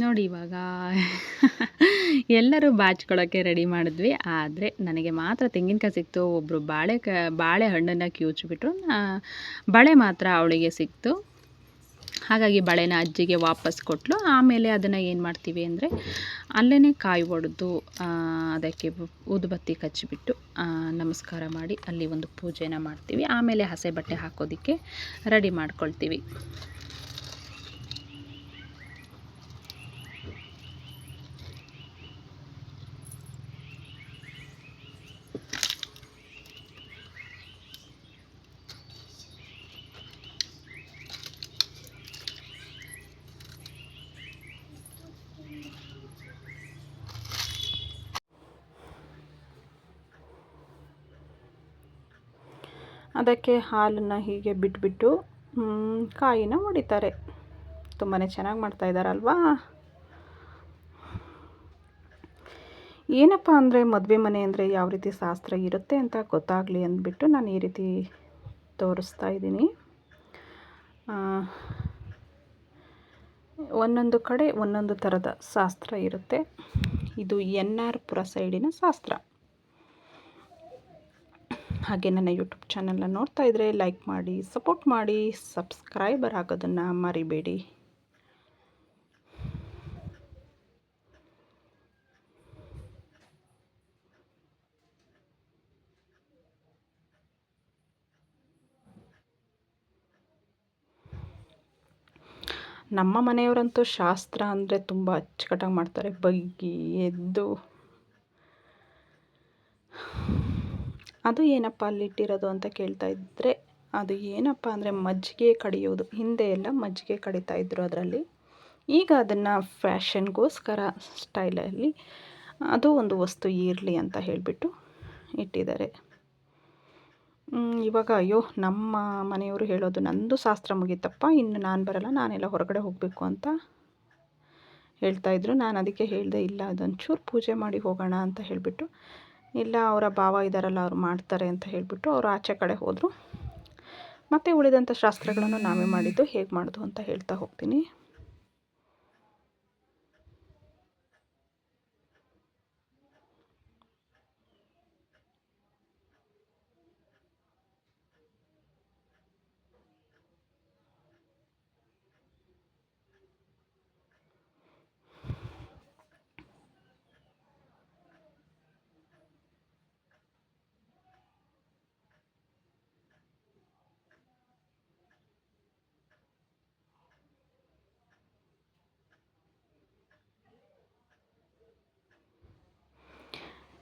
ನೋಡಿ ಇವಾಗ. ಎಲ್ಲರೂ ಬಾಚ್ಕೊಳ್ಳೋಕ್ಕೆ ರೆಡಿ ಮಾಡಿದ್ವಿ. ಆದರೆ ನನಗೆ ಮಾತ್ರ ತೆಂಗಿನಕಾಯಿ ಸಿಕ್ತು. ಒಬ್ಬರು ಬಾಳೆ ಕ ಬಾಳೆಹಣ್ಣನ್ನು ಕಿವುಚ್ಬಿಟ್ರು ಬಳೆ ಮಾತ್ರ ಅವಳಿಗೆ ಸಿಕ್ತು. ಹಾಗಾಗಿ ಬಳೆನ ಅಜ್ಜಿಗೆ ವಾಪಸ್ ಕೊಟ್ಟಲು ಆಮೇಲೆ ಅದನ್ನು ಏನು ಮಾಡ್ತೀವಿ ಅಂದರೆ ಅಲ್ಲೇ ಕಾಯಿ ಒಡೆದು ಅದಕ್ಕೆ ಊದುಬತ್ತಿ ಕಚ್ಚಿಬಿಟ್ಟು ನಮಸ್ಕಾರ ಮಾಡಿ ಅಲ್ಲಿ ಒಂದು ಪೂಜೆನ ಮಾಡ್ತೀವಿ. ಆಮೇಲೆ ಹಸೆ ಬಟ್ಟೆ ಹಾಕೋದಕ್ಕೆ ರೆಡಿ ಮಾಡ್ಕೊಳ್ತೀವಿ. ಅದಕ್ಕೆ ಹಾಲನ್ನು ಹೀಗೆ ಬಿಟ್ಬಿಟ್ಟು ಕಾಯಿನ ಹೊಡಿತಾರೆ. ತುಂಬಾ ಚೆನ್ನಾಗಿ ಮಾಡ್ತಾಯಿದ್ದಾರಲ್ವಾ ಏನಪ್ಪ ಅಂದರೆ ಮದುವೆ ಮನೆ ಅಂದರೆ ಯಾವ ರೀತಿ ಶಾಸ್ತ್ರ ಇರುತ್ತೆ ಅಂತ ಗೊತ್ತಾಗಲಿ ಅಂದ್ಬಿಟ್ಟು ನಾನು ಈ ರೀತಿ ತೋರಿಸ್ತಾ ಇದ್ದೀನಿ. ಒಂದೊಂದು ಕಡೆ ಒಂದೊಂದು ಥರದ ಶಾಸ್ತ್ರ ಇರುತ್ತೆ. ಇದು ಎನ್ ಆರ್ ಪುರ ಸೈಡಿನ ಶಾಸ್ತ್ರ. ಹಾಗೆ ನನ್ನ ಯೂಟ್ಯೂಬ್ ಚಾನಲ್ನ ನೋಡ್ತಾ ಇದ್ದರೆ ಲೈಕ್ ಮಾಡಿ ಸಪೋರ್ಟ್ ಮಾಡಿ ಸಬ್ಸ್ಕ್ರೈಬರ್ ಆಗೋದನ್ನು ಮರಿಬೇಡಿ. ನಮ್ಮ ಮನೆಯವರಂತೂ ಶಾಸ್ತ್ರ ಅಂದರೆ ತುಂಬ ಅಚ್ಚುಕಟ್ಟಾಗಿ ಮಾಡ್ತಾರೆ. ಬಗ್ಗಿ, ಎದ್ದು. ಅದು ಏನಪ್ಪ ಅಲ್ಲಿಟ್ಟಿರೋದು ಅಂತ ಕೇಳ್ತಾ ಇದ್ದರೆ ಅದು ಏನಪ್ಪ ಅಂದರೆ ಮಜ್ಜಿಗೆ ಕಡಿಯೋದು. ಹಿಂದೆ ಎಲ್ಲ ಮಜ್ಜಿಗೆ ಕಡಿತಾ ಇದ್ರು ಅದರಲ್ಲಿ. ಈಗ ಅದನ್ನು ಫ್ಯಾಷನ್ಗೋಸ್ಕರ ಸ್ಟೈಲಲ್ಲಿ ಅದು ಒಂದು ವಸ್ತು ಇರಲಿ ಅಂತ ಹೇಳಿಬಿಟ್ಟು ಇಟ್ಟಿದ್ದಾರೆ. ಇವಾಗ ಅಯ್ಯೋ, ನಮ್ಮ ಮನೆಯವರು ಹೇಳೋದು ನಂದು ಶಾಸ್ತ್ರ ಮುಗಿತಪ್ಪ, ಇನ್ನು ನಾನು ಬರಲ್ಲ, ನಾನೆಲ್ಲ ಹೊರಗಡೆ ಹೋಗಬೇಕು ಅಂತ ಹೇಳ್ತಾಯಿದ್ರು ನಾನು ಅದಕ್ಕೆ ಹೇಳಿದೆ, ಇಲ್ಲ, ಅದೊಂಚೂರು ಪೂಜೆ ಮಾಡಿ ಹೋಗೋಣ ಅಂತ ಹೇಳಿಬಿಟ್ಟು ಇಲ್ಲ, ಅವರ ಭಾವ ಇದ್ದಾರಲ್ಲ ಅವ್ರು ಮಾಡ್ತಾರೆ ಅಂತ ಹೇಳಿಬಿಟ್ಟು ಅವರು ಆಚೆ ಕಡೆ ಹೋದರು. ಮತ್ತು ಉಳಿದಂಥ ಶಾಸ್ತ್ರಗಳನ್ನು ನಾವೇ ಮಾಡಿದ್ದು, ಹೇಗೆ ಮಾಡೋದು ಅಂತ ಹೇಳ್ತಾ ಹೋಗ್ತೀನಿ.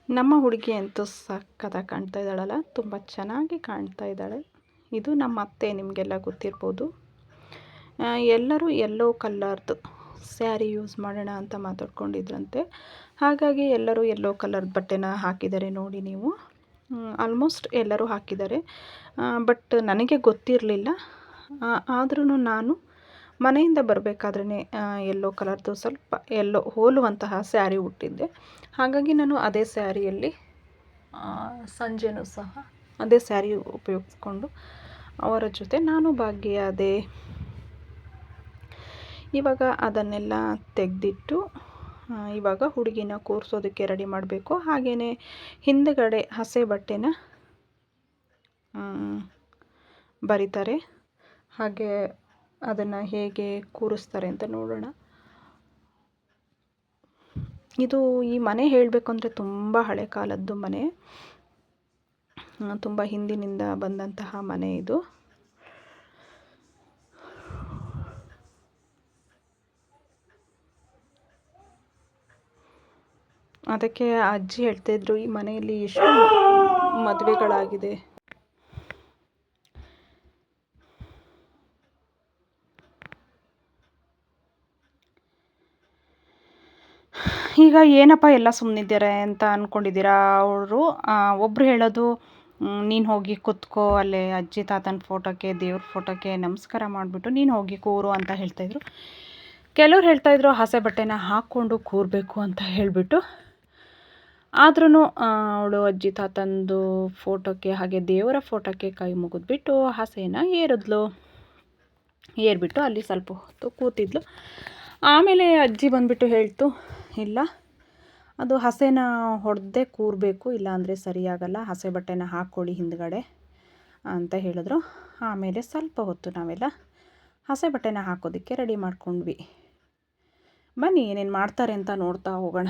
ನಮ್ಮ ಹುಡುಗಿ ಅಂತೂ ಸಕ್ಕತ್ತಾಗಿ ಕಾಣ್ತಾ ಇದ್ದಾಳಲ್ಲ, ತುಂಬ ಚೆನ್ನಾಗಿ ಕಾಣ್ತಾ ಇದ್ದಾಳೆ. ಇದು ನಮ್ಮ ಅತ್ತೆ ನಿಮಗೆಲ್ಲ ಗೊತ್ತಿರ್ಬೋದು. ಎಲ್ಲರೂ ಎಲ್ಲೋ ಕಲ್ಲರ್ದು ಸ್ಯಾರಿ ಯೂಸ್ ಮಾಡೋಣ ಅಂತ ಮಾತಾಡ್ಕೊಂಡಿದ್ರಂತೆ. ಹಾಗಾಗಿ ಎಲ್ಲರೂ ಎಲ್ಲೋ ಕಲರ್ದು ಬಟ್ಟೆನ ಹಾಕಿದ್ದಾರೆ ನೋಡಿ ನೀವು. ಆಲ್ಮೋಸ್ಟ್ ಎಲ್ಲರೂ ಹಾಕಿದ್ದಾರೆ. ಬಟ್ ನನಗೆ ಗೊತ್ತಿರಲಿಲ್ಲ. ಆದ್ರೂ ನಾನು ಮನೆಯಿಂದ ಬರಬೇಕಾದ್ರೇ ಎಲ್ಲೋ ಕಲರ್ದು ಸ್ವಲ್ಪ ಎಲ್ಲೋ ಹೋಲುವಂತಹ ಸ್ಯಾರಿ ಉಟ್ಟಿದ್ದೆ. ಹಾಗಾಗಿ ನಾನು ಅದೇ ಸ್ಯಾರಿಯಲ್ಲಿ ಸಂಜೆನೂ ಸಹ ಅದೇ ಸ್ಯಾರಿ ಉಪಯೋಗಿಸ್ಕೊಂಡು ಅವರ ಜೊತೆ ನಾನು ಭಾಗಿಯಾದೆ. ಇವಾಗ ಅದನ್ನೆಲ್ಲ ತೆಗೆದಿಟ್ಟು ಇವಾಗ ಹುಡುಗಿನ ಕೂರಿಸೋದಕ್ಕೆ ರೆಡಿ ಮಾಡಬೇಕು. ಹಾಗೆಯೇ ಹಿಂದಗಡೆ ಹಸೆ ಬಟ್ಟೆನ ಬರೀತಾರೆ. ಹಾಗೆ ಅದನ್ನು ಹೇಗೆ ಕೂರಿಸ್ತಾರೆ ಅಂತ ನೋಡೋಣ. ಇದು ಈ ಮನೆ ಹೇಳಬೇಕು ಅಂದರೆ ತುಂಬ ಹಳೆ ಕಾಲದ್ದು ಮನೆ. ತುಂಬ ಹಿಂದಿನಿಂದ ಬಂದಂತಹ ಮನೆ ಇದು. ಅದಕ್ಕೆ ಅಜ್ಜಿ ಹೇಳ್ತಾಯಿದ್ರು ಈ ಮನೆಯಲ್ಲಿ ಎಷ್ಟು ಮದುವೆಗಳಾಗಿದೆ. ಈಗ ಏನಪ್ಪ ಎಲ್ಲ ಸುಮ್ಮನಿದ್ದಾರೆ ಅಂತ ಅಂದ್ಕೊಂಡಿದ್ದೀರಾ ಅವರು? ಒಬ್ಬರು ಹೇಳೋದು ನೀನು ಹೋಗಿ ಕೂತ್ಕೋ, ಅಲ್ಲೇ ಅಜ್ಜಿ ತಾತನ ಫೋಟೋಕ್ಕೆ, ದೇವ್ರ ಫೋಟೋಕ್ಕೆ ನಮಸ್ಕಾರ ಮಾಡಿಬಿಟ್ಟು ನೀನು ಹೋಗಿ ಕೂರು, ಅಂತ ಹೇಳ್ತಾಯಿದ್ರು ಕೆಲವ್ರು ಹೇಳ್ತಾಯಿದ್ರು ಹಸೆ ಬಟ್ಟೆನ ಹಾಕ್ಕೊಂಡು ಕೂರಬೇಕು, ಅಂತ ಹೇಳಿಬಿಟ್ಟು. ಆದ್ರೂ ಅವಳು ಅಜ್ಜಿ ತಾತಂದು ಫೋಟೋಕ್ಕೆ, ಹಾಗೆ ದೇವರ ಫೋಟೋಕ್ಕೆ ಕೈ ಮುಗಿದ್ಬಿಟ್ಟು ಹಸೆನ ಏರಿದ್ಲು. ಏರ್ಬಿಟ್ಟು ಅಲ್ಲಿ ಸ್ವಲ್ಪ ಹೊತ್ತು ಕೂತಿದ್ಲು. ಆಮೇಲೆ ಅಜ್ಜಿ ಬಂದುಬಿಟ್ಟು ಹೇಳ್ತು ಇಲ್ಲ. ಅದು ಹಸೆನ ಹೊಡೆದೇ ಕೂರಬೇಕು, ಇಲ್ಲಾಂದರೆ ಸರಿಯಾಗಲ್ಲ. ಹಸೆ ಬಟ್ಟೆನ ಹಾಕ್ಕೊಳ್ಳಿ ಹಿಂದ್ಗಡೆ ಅಂತ ಹೇಳಿದ್ರು. ಆಮೇಲೆ ಸ್ವಲ್ಪ ಹೊತ್ತು ನಾವೆಲ್ಲ ಹಸೆ ಬಟ್ಟೆನ ಹಾಕೋದಕ್ಕೆ ರೆಡಿ ಮಾಡ್ಕೊಂಡ್ವಿ. ಬನ್ನಿ ಏನೇನು ಮಾಡ್ತಾರೆ ಅಂತ ನೋಡ್ತಾ ಹೋಗೋಣ.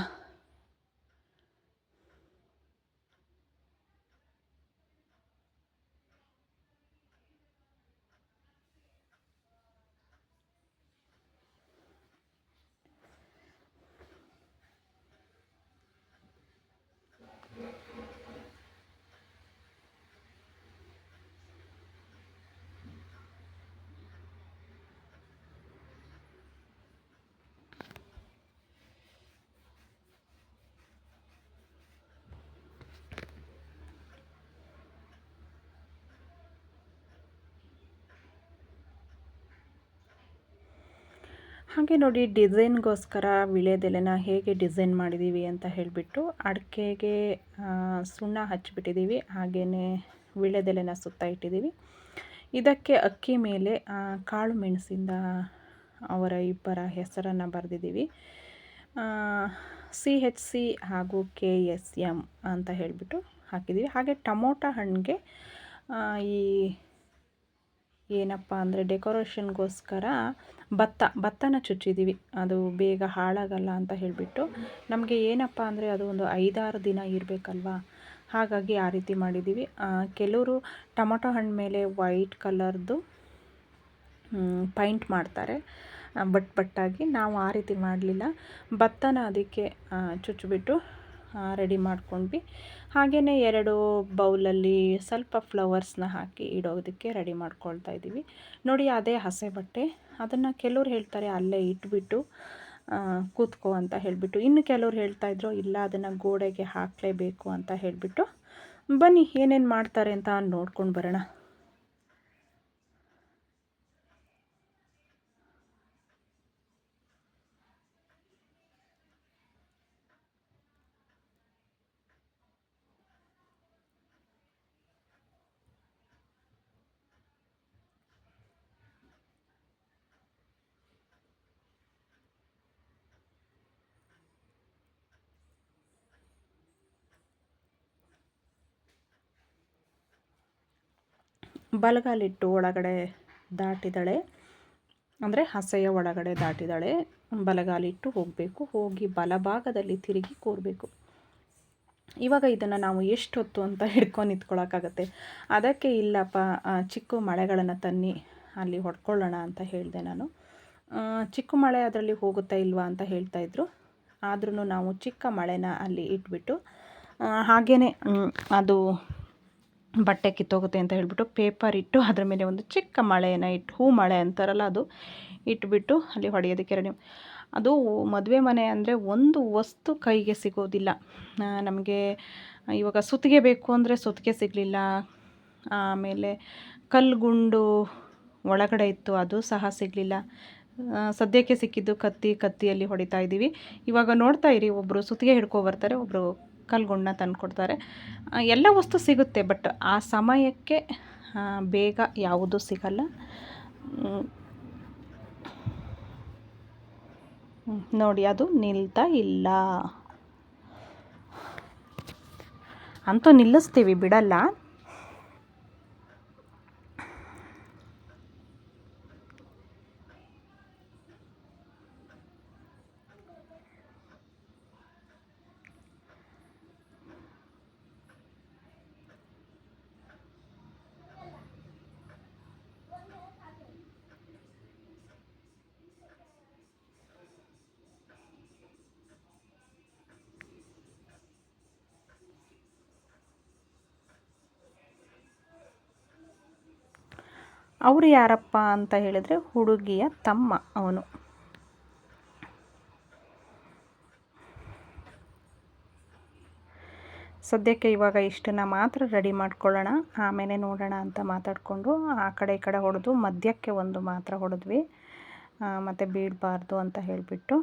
ಹಾಗೆ ನೋಡಿ ಡಿಸೈನ್ಗೋಸ್ಕರ ವಿಳೆದೆಲೆನ ಹೇಗೆ ಡಿಸೈನ್ ಮಾಡಿದ್ದೀವಿ ಅಂತ ಹೇಳಿಬಿಟ್ಟು ಅಡಿಕೆಗೆ ಸುಣ್ಣ ಹಚ್ಚಿಬಿಟ್ಟಿದ್ದೀವಿ. ಹಾಗೆಯೇ ವಿಳೆದೆಲೆನ ಸುತ್ತ ಇಟ್ಟಿದ್ದೀವಿ. ಇದಕ್ಕೆ ಅಕ್ಕಿ ಮೇಲೆ ಕಾಳು ಮೆಣಸಿಂದ ಅವರ ಇಬ್ಬರ ಹೆಸರನ್ನು ಬರೆದಿದ್ದೀವಿ. ಸಿ ಹೆಚ್ ಸಿ ಹಾಗೂ ಕೆ ಎಸ್ ಎಂ ಅಂತ ಹೇಳಿಬಿಟ್ಟು ಹಾಕಿದ್ದೀವಿ. ಹಾಗೆ ಟೊಮೊಟೊ ಹಣ್ಣಿಗೆ ಈ ಏನಪ್ಪ ಅಂದರೆ ಡೆಕೋರೇಷನ್ಗೋಸ್ಕರ ಭತ್ತ, ಭತ್ತನ ಚುಚ್ಚಿದ್ದೀವಿ ಅದು ಬೇಗ ಹಾಳಾಗಲ್ಲ ಅಂತ ಹೇಳಿಬಿಟ್ಟು. ನಮಗೆ ಏನಪ್ಪ ಅಂದರೆ ಅದು ಒಂದು ಐದಾರು ದಿನ ಇರಬೇಕಲ್ವಾ? ಹಾಗಾಗಿ ಆ ರೀತಿ ಮಾಡಿದ್ದೀವಿ ಕೆಲವರು ಟೊಮೊಟೊ ಹಣ್ಣು ಮೇಲೆ ವೈಟ್ ಕಲರ್ದು ಪೈಂಟ್ ಮಾಡ್ತಾರೆ. ಬಟ್ ಬಟ್ಟಾಗಿ ನಾವು ಆ ರೀತಿ ಮಾಡಲಿಲ್ಲ. ಭತ್ತನ ಅದಕ್ಕೆ ಚುಚ್ಚಿಬಿಟ್ಟು ರೆಡಿ ಮಾಡ್ಕೊಂಡ್ವಿ. ಹಾಗೆಯೇ ಎರಡು ಬೌಲಲ್ಲಿ ಸ್ವಲ್ಪ ಫ್ಲವರ್ಸ್ನ ಹಾಕಿ ಇಡೋದಕ್ಕೆ ರೆಡಿ ಮಾಡ್ಕೊಳ್ತಾ ಇದ್ದೀವಿ. ನೋಡಿ, ಅದೇ ಹಸೆ ಬಟ್ಟೆ. ಅದನ್ನು ಕೆಲವ್ರು ಹೇಳ್ತಾರೆ ಅಲ್ಲೇ ಇಟ್ಬಿಟ್ಟು ಕೂತ್ಕೋ ಅಂತ ಹೇಳಿಬಿಟ್ಟು. ಇನ್ನು ಕೆಲವ್ರು ಹೇಳ್ತಾಯಿದ್ರು ಇಲ್ಲ, ಅದನ್ನು ಗೋಡೆಗೆ ಹಾಕಲೇಬೇಕು ಅಂತ ಹೇಳಿಬಿಟ್ಟು. ಬನ್ನಿ, ಏನೇನು ಮಾಡ್ತಾರೆ ಅಂತ ನೋಡ್ಕೊಂಡು ಬರೋಣ. ಬಲಗಾಲಿಟ್ಟು ಒಳಗಡೆ ದಾಟಿದಾಳೆ. ಅಂದರೆ ಹಸೆಯ ಒಳಗಡೆ ದಾಟಿದಾಳೆ. ಬಲಗಾಲಿಟ್ಟು ಹೋಗಬೇಕು. ಹೋಗಿ ಬಲಭಾಗದಲ್ಲಿ ತಿರುಗಿ ಕೂರಬೇಕು. ಇವಾಗ ಇದನ್ನು ನಾವು ಎಷ್ಟೊತ್ತು ಅಂತ ಹಿಡ್ಕೊಂಡು ನಿಂತ್ಕೊಳ್ಳೋಕ್ಕಾಗತ್ತೆ ಅದಕ್ಕೆ ಇಲ್ಲಪ್ಪ ಚಿಕ್ಕ ಮಳೆಗಳನ್ನು ತನ್ನಿ ಅಲ್ಲಿ ಹೊಡ್ಕೊಳ್ಳೋಣ ಅಂತ ಹೇಳಿದೆ ನಾನು. ಚಿಕ್ಕ ಮಳೆ ಅದರಲ್ಲಿ ಹೋಗುತ್ತಾ ಇಲ್ವಾ ಅಂತ ಹೇಳ್ತಾ ಇದ್ರು. ಆದ್ರೂ ನಾವು ಚಿಕ್ಕ ಮಳೆನ ಅಲ್ಲಿ ಇಟ್ಬಿಟ್ಟು ಹಾಗೆಯೇ ಅದು ಬಟ್ಟೆ ಕಿತ್ತೋಗುತ್ತೆ ಅಂತ ಹೇಳಿಬಿಟ್ಟು ಪೇಪರ್ ಇಟ್ಟು ಅದರ ಮೇಲೆ ಒಂದು ಚಿಕ್ಕ ಮಳೆಯನ್ನು ಇಟ್ಟು, ಹೂ ಮಳೆ ಅಂತಾರಲ್ಲ ಅದು, ಇಟ್ಬಿಟ್ಟು ಅಲ್ಲಿ ಹೊಡೆಯೋದಕ್ಕೆ ರೆಡಿ ಅದು ಮದುವೆ ಮನೆ ಅಂದರೆ ಒಂದು ವಸ್ತು ಕೈಗೆ ಸಿಗೋದಿಲ್ಲ. ನಮಗೆ ಇವಾಗ ಸುತ್ತಿಗೆ ಬೇಕು ಅಂದರೆ ಸುತ್ತಿಗೆ ಸಿಗಲಿಲ್ಲ. ಆಮೇಲೆ ಕಲ್ಲುಗುಂಡು ಒಳಗಡೆ ಇತ್ತು, ಅದು ಸಹ ಸಿಗಲಿಲ್ಲ. ಸದ್ಯಕ್ಕೆ ಸಿಕ್ಕಿದ್ದು ಕತ್ತಿ, ಕತ್ತಿಯಲ್ಲಿ ಹೊಡಿತಾ ಇದ್ದೀವಿ. ಇವಾಗ ನೋಡ್ತಾ ಇರಿ ಒಬ್ಬರು ಸುತ್ತಿಗೆ ಹಿಡ್ಕೊ ಬರ್ತಾರೆ ಒಬ್ಬರು ಕಲ್ಗುಂಡನ್ನ ತಂದು ಕೊಡ್ತಾರೆ ಎಲ್ಲ ವಸ್ತು ಸಿಗುತ್ತೆ, ಬಟ್ ಆ ಸಮಯಕ್ಕೆ ಬೇಗ ಯಾವುದೂ ಸಿಗಲ್ಲ. ನೋಡಿ, ಅದು ನಿಲ್ತಾ ಇಲ್ಲ. ಅಂತೂ ನಿಲ್ಲಿಸ್ತೀವಿ, ಬಿಡಲ್ಲ. ಅವರು ಯಾರಪ್ಪ ಅಂತ ಹೇಳಿದರೆ ಹುಡುಗಿಯ ತಮ್ಮ ಅವನು. ಸದ್ಯಕ್ಕೆ ಇವಾಗ ಇಷ್ಟನ್ನು ಮಾತ್ರ ರೆಡಿ ಮಾಡ್ಕೊಳ್ಳೋಣ. ಆಮೇಲೆ ನೋಡೋಣ ಅಂತ ಮಾತಾಡಿಕೊಂಡು ಆ ಕಡೆ ಈ ಕಡೆ ಹೊಡೆದು ಮಧ್ಯಕ್ಕೆ ಒಂದು ಮಾತ್ರ ಹೊಡೆದ್ವಿ. ಮತ್ತು ಬೀಳಬಾರ್ದು ಅಂತ ಹೇಳಿಬಿಟ್ಟು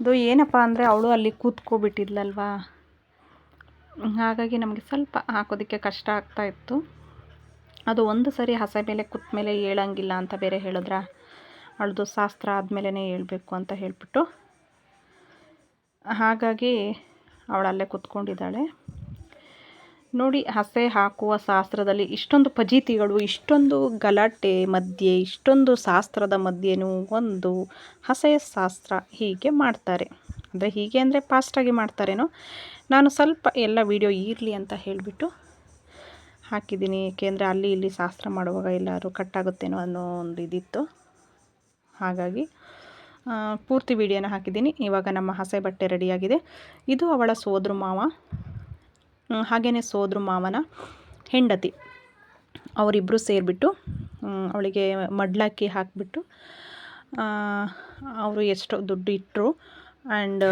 ಅದು ಏನಪ್ಪ ಅಂದರೆ ಅವಳು ಅಲ್ಲಿ ಕೂತ್ಕೊಬಿಟ್ಟಿದ್ಲಲ್ವಾ? ಹಾಗಾಗಿ ನಮಗೆ ಸ್ವಲ್ಪ ಹಾಕೋದಕ್ಕೆ ಕಷ್ಟ ಆಗ್ತಾ ಇತ್ತು. ಅದು ಒಂದು ಸರಿ ಹಸೆ ಮೇಲೆ ಕೂತ ಮೇಲೆ ಹೇಳಂಗಿಲ್ಲ ಅಂತ ಬೇರೆ ಹೇಳಿದ್ರ? ಅವಳದು ಶಾಸ್ತ್ರ ಆದಮೇಲೆ ಹೇಳಬೇಕು ಅಂತ ಹೇಳಿಬಿಟ್ಟು. ಹಾಗಾಗಿ ಅವಳಲ್ಲೇ ಕೂತ್ಕೊಂಡಿದ್ದಾಳೆ. ನೋಡಿ ಹಸೆ ಹಾಕುವ ಶಾಸ್ತ್ರದಲ್ಲಿ ಇಷ್ಟೊಂದು ಫಜೀತಿಗಳು, ಇಷ್ಟೊಂದು ಗಲಾಟೆ ಮಧ್ಯೆ, ಇಷ್ಟೊಂದು ಶಾಸ್ತ್ರದ ಮಧ್ಯೆನೂ ಒಂದು ಹಸೆಯ ಶಾಸ್ತ್ರ ಹೀಗೆ ಮಾಡ್ತಾರೆ. ಅಂದರೆ ಹೀಗೆ ಅಂದರೆ ಫಾಸ್ಟಾಗಿ ಮಾಡ್ತಾರೇನೋ? ನಾನು ಸ್ವಲ್ಪ ಎಲ್ಲ ವಿಡಿಯೋ ಇರಲಿ ಅಂತ ಹೇಳಿಬಿಟ್ಟು ಹಾಕಿದ್ದೀನಿ. ಏಕೆಂದರೆ ಅಲ್ಲಿ ಇಲ್ಲಿ ಶಾಸ್ತ್ರ ಮಾಡುವಾಗ ಎಲ್ಲರೂ ಕಟ್ಟಾಗುತ್ತೇನೋ ಅನ್ನೋ ಒಂದು ಇದಿತ್ತು. ಹಾಗಾಗಿ ಪೂರ್ತಿ ವಿಡಿಯೋನ ಹಾಕಿದ್ದೀನಿ. ಇವಾಗ ನಮ್ಮ ಹಸೆ ಬಟ್ಟೆ ರೆಡಿಯಾಗಿದೆ ಇದು ಅವಳ ಸೋದ್ರ ಮಾವ. ಹಾಗೆಯೇ ಸೋದ್ರ ಮಾವನ ಹೆಂಡತಿ. ಅವರಿಬ್ಬರು ಸೇರಿಬಿಟ್ಟು ಅವಳಿಗೆ ಮಡ್ಲಕ್ಕಿ ಹಾಕಿಬಿಟ್ಟು ಅವರು ಎಷ್ಟೋ ದುಡ್ಡು ಇಟ್ಟರು ಆ್ಯಂಡ್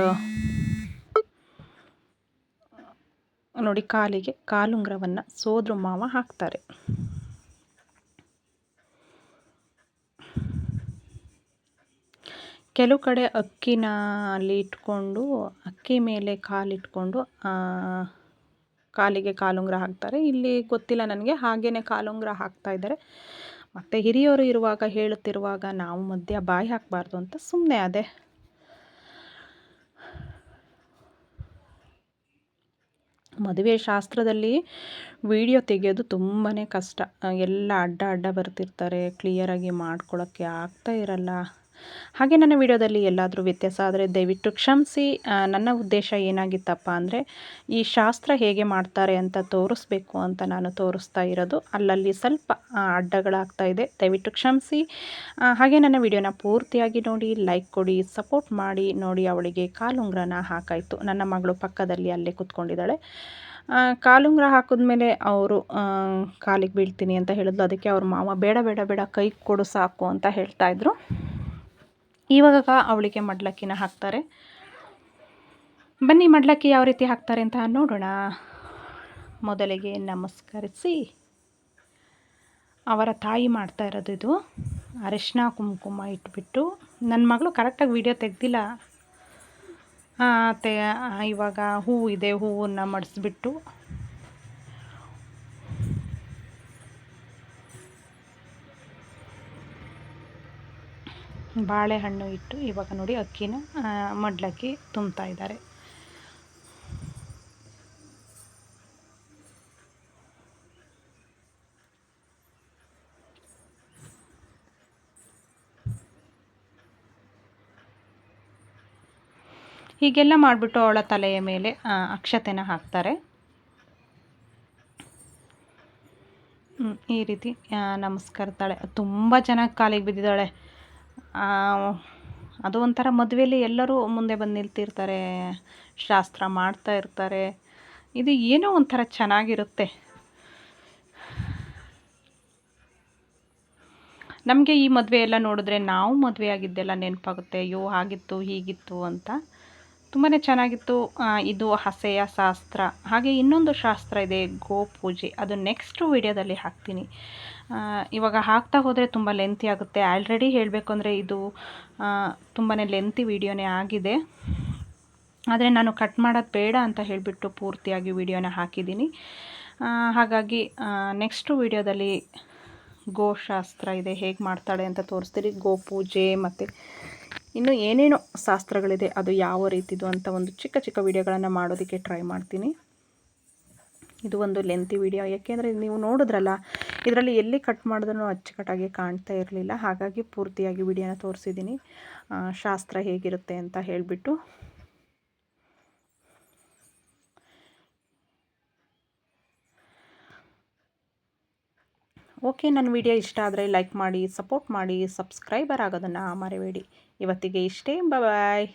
ನೋಡಿ ಕಾಲಿಗೆ, ಕಾಲುಂಗ್ರವನ್ನು ಸೋದ್ರ ಮಾವ ಹಾಕ್ತಾರೆ. ಕೆಲವು ಕಡೆ ಅಕ್ಕಿನ ಅಲ್ಲಿ ಇಟ್ಕೊಂಡು, ಅಕ್ಕಿ ಮೇಲೆ ಕಾಲಿಟ್ಕೊಂಡು ಕಾಲಿಗೆ ಕಾಲುಂಗುರ ಹಾಕ್ತಾರೆ. ಇಲ್ಲಿ ಗೊತ್ತಿಲ್ಲ ನನಗೆ ಹಾಗೇ ಕಾಲುಂಗುರ ಹಾಕ್ತಾ ಇದ್ದಾರೆ. ಮತ್ತು ಹಿರಿಯವರು ಇರುವಾಗ ಹೇಳುತ್ತಿರುವಾಗ ನಾವು ಮಧ್ಯ ಬಾಯಿ ಹಾಕಬಾರ್ದು ಅಂತ ಸುಮ್ಮನೆ ಅದೇ. ಮದುವೆ ಶಾಸ್ತ್ರದಲ್ಲಿ ವಿಡಿಯೋ ತೆಗೆಯೋದು ತುಂಬಾ ಕಷ್ಟ. ಎಲ್ಲ ಅಡ್ಡ ಅಡ್ಡ ಬರ್ತಿರ್ತಾರೆ. ಕ್ಲಿಯರಾಗಿ ಮಾಡ್ಕೊಳ್ಳೋಕ್ಕೆ ಆಗ್ತಾ ಇರಲ್ಲ. ಹಾಗೆ ನನ್ನ ವಿಡಿಯೋದಲ್ಲಿ ಎಲ್ಲಾದರೂ ವ್ಯತ್ಯಾಸ ಆದರೆ ದಯವಿಟ್ಟು ಕ್ಷಮಿಸಿ ನನ್ನ ಉದ್ದೇಶ ಏನಾಗಿತ್ತಪ್ಪ ಅಂದರೆ ಈ ಶಾಸ್ತ್ರ ಹೇಗೆ ಮಾಡ್ತಾರೆ ಅಂತ ತೋರಿಸ್ಬೇಕು ಅಂತ ನಾನು ತೋರಿಸ್ತಾ ಇರೋದು. ಅಲ್ಲಲ್ಲಿ ಸ್ವಲ್ಪ ಅಡ್ಡಗಳಾಗ್ತಾ ಇದೆ. ದಯವಿಟ್ಟು ಕ್ಷಮಿಸಿ. ಹಾಗೆ ನನ್ನ ವಿಡಿಯೋನ ಪೂರ್ತಿಯಾಗಿ ನೋಡಿ, ಲೈಕ್ ಕೊಡಿ, ಸಪೋರ್ಟ್ ಮಾಡಿ, ನೋಡಿ ಅವಳಿಗೆ ಕಾಲುಂಗ್ರನ ಹಾಕಾಯಿತು. ನನ್ನ ಮಗಳು ಪಕ್ಕದಲ್ಲಿ ಅಲ್ಲೇ ಕೂತ್ಕೊಂಡಿದ್ದಾಳೆ. ಕಾಲುಂಗ್ರ ಹಾಕಿದ್ಮೇಲೆ ಅವರು ಕಾಲಿಗೆ ಬೀಳ್ತೀನಿ ಅಂತ ಹೇಳಿದ್ಲು. ಅದಕ್ಕೆ ಅವ್ರ ಮಾವ, ಬೇಡ ಬೇಡ ಬೇಡ, ಕೈ ಕೊಡು ಸಾಕು ಅಂತ ಹೇಳ್ತಾಯಿದ್ರು ಇವಾಗ ಅವಳಿಗೆ ಮಡ್ಲಕ್ಕಿನ ಹಾಕ್ತಾರೆ. ಬನ್ನಿ ಮಡ್ಲಕ್ಕಿ ಯಾವ ರೀತಿ ಹಾಕ್ತಾರೆ ಅಂತ ನೋಡೋಣ. ಮೊದಲಿಗೆ ನಮಸ್ಕರಿಸಿ. ಅವರ ತಾಯಿ ಮಾಡ್ತಾ ಇರೋದು ಇದು. ಅರಿಶಿನ, ಕುಂಕುಮ ಇಟ್ಬಿಟ್ಟು. ನನ್ನ ಮಗಳು ಕರೆಕ್ಟಾಗಿ ವಿಡಿಯೋ ತೆಗ್ದಿಲ್ಲ. ತೆ ಇವಾಗ ಹೂವು ಇದೆ, ಹೂವನ್ನು ಮಡಿಸ್ಬಿಟ್ಟು ಬಾಳೆಹಣ್ಣು ಇಟ್ಟು ಇವಾಗ ನೋಡಿ ಅಕ್ಕಿನ ಮಡ್ಲಕ್ಕಿ ತುಂಬ್ತಾ ಇದ್ದಾರೆ. ಹೀಗೆಲ್ಲ ಮಾಡಿಬಿಟ್ಟು ಅವಳ ತಲೆಯ ಮೇಲೆ ಅಕ್ಷತೆನ ಹಾಕ್ತಾರೆ. ಈ ರೀತಿ ನಮಸ್ಕರ್ತಾಳೆ ತುಂಬ ಚೆನ್ನಾಗಿ ಕಾಲಿಗೆ ಬಿದ್ದಿದ್ದಾಳೆ. ಅದು ಒಂಥರ ಮದುವೆಯಲ್ಲಿ ಎಲ್ಲರೂ ಮುಂದೆ ಬಂದು ನಿಲ್ತಿರ್ತಾರೆ, ಶಾಸ್ತ್ರ ಮಾಡ್ತಾ ಇರ್ತಾರೆ. ಇದು ಏನೋ ಒಂಥರ ಚೆನ್ನಾಗಿರುತ್ತೆ. ನಮಗೆ ಈ ಮದುವೆ ಎಲ್ಲ ನೋಡಿದ್ರೆ ನಾವು ಮದುವೆ ಆಗಿದ್ದೆಲ್ಲ ನೆನಪಾಗುತ್ತೆ. ಅಯ್ಯೋ, ಆಗಿತ್ತು, ಹೀಗಿತ್ತು ಅಂತ. ತುಂಬಾ ಚೆನ್ನಾಗಿತ್ತು. ಇದು ಹಸೆಯ ಶಾಸ್ತ್ರ. ಹಾಗೆ ಇನ್ನೊಂದು ಶಾಸ್ತ್ರ ಇದೆ ಗೋಪೂಜೆ ಅದು ನೆಕ್ಸ್ಟ್ ವಿಡಿಯೋದಲ್ಲಿ ಹಾಕ್ತೀನಿ. ಇವಾಗ ಹಾಕ್ತಾ ಹೋದರೆ ತುಂಬ ಲೆಂತಿ ಆಗುತ್ತೆ. ಆಲ್ರೆಡಿ ಹೇಳಬೇಕು ಅಂದರೆ ಇದು ತುಂಬಾ ಲೆಂತಿ ವಿಡಿಯೋನೇ ಆಗಿದೆ. ಆದರೆ ನಾನು ಕಟ್ ಮಾಡೋದು ಬೇಡ ಅಂತ ಹೇಳಿಬಿಟ್ಟು ಪೂರ್ತಿಯಾಗಿ ವಿಡಿಯೋನ ಹಾಕಿದ್ದೀನಿ. ಹಾಗಾಗಿ ನೆಕ್ಸ್ಟು ವಿಡಿಯೋದಲ್ಲಿ ಗೋಶಾಸ್ತ್ರ ಇದೆ, ಹೇಗೆ ಮಾಡ್ತಾಳೆ ಅಂತ ತೋರಿಸ್ತೀರಿ. ಗೋಪೂಜೆ ಮತ್ತು ಇನ್ನು ಏನೇನೋ ಶಾಸ್ತ್ರಗಳಿದೆ, ಅದು ಯಾವ ರೀತಿದು ಅಂತ ಒಂದು ಚಿಕ್ಕ ಚಿಕ್ಕ ವೀಡಿಯೋಗಳನ್ನು ಮಾಡೋದಕ್ಕೆ ಟ್ರೈ ಮಾಡ್ತೀನಿ. ಇದು ಒಂದು ಲೆಂತಿ ವಿಡಿಯೋ ಯಾಕೆಂದರೆ ನೀವು ನೋಡಿದ್ರಲ್ಲ, ಇದರಲ್ಲಿ ಎಲ್ಲಿ ಕಟ್ ಮಾಡಿದ್ರೂ ಅಚ್ಚುಕಟ್ಟಾಗಿ ಕಾಣ್ತಾ ಇರಲಿಲ್ಲ. ಹಾಗಾಗಿ ಪೂರ್ತಿಯಾಗಿ ವಿಡಿಯೋನ ತೋರಿಸಿದ್ದೀನಿ ಶಾಸ್ತ್ರ ಹೇಗಿರುತ್ತೆ ಅಂತ ಹೇಳಿಬಿಟ್ಟು. ಓಕೆ ನನ್ನ ವಿಡಿಯೋ ಇಷ್ಟ ಆದರೆ ಲೈಕ್ ಮಾಡಿ ಸಪೋರ್ಟ್ ಮಾಡಿ ಸಬ್ಸ್ಕ್ರೈಬರ್ ಆಗೋದನ್ನು ಮರಿಬೇಡಿ. ಇವತ್ತಿಗೆ ಇಷ್ಟೇ. ಬಾಯ್